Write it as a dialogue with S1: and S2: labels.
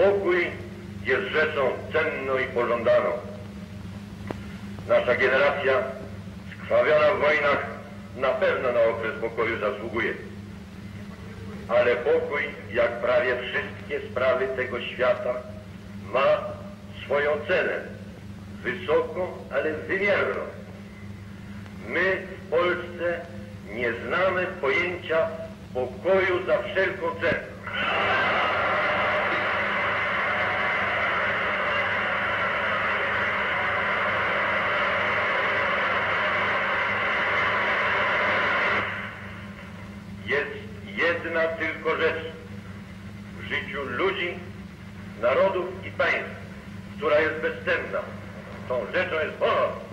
S1: Pokój jest rzeczą cenną i pożądaną. Nasza generacja, skrwawiona w wojnach, na pewno na okres pokoju zasługuje. Ale pokój, jak prawie wszystkie sprawy tego świata, ma swoją cenę. Wysoką, ale wymierną. My w Polsce nie znamy pojęcia pokoju za wszelką cenę. Jest jedna tylko rzecz w życiu ludzi, narodów i państw, która jest bezcenna. Tą rzeczą jest honor.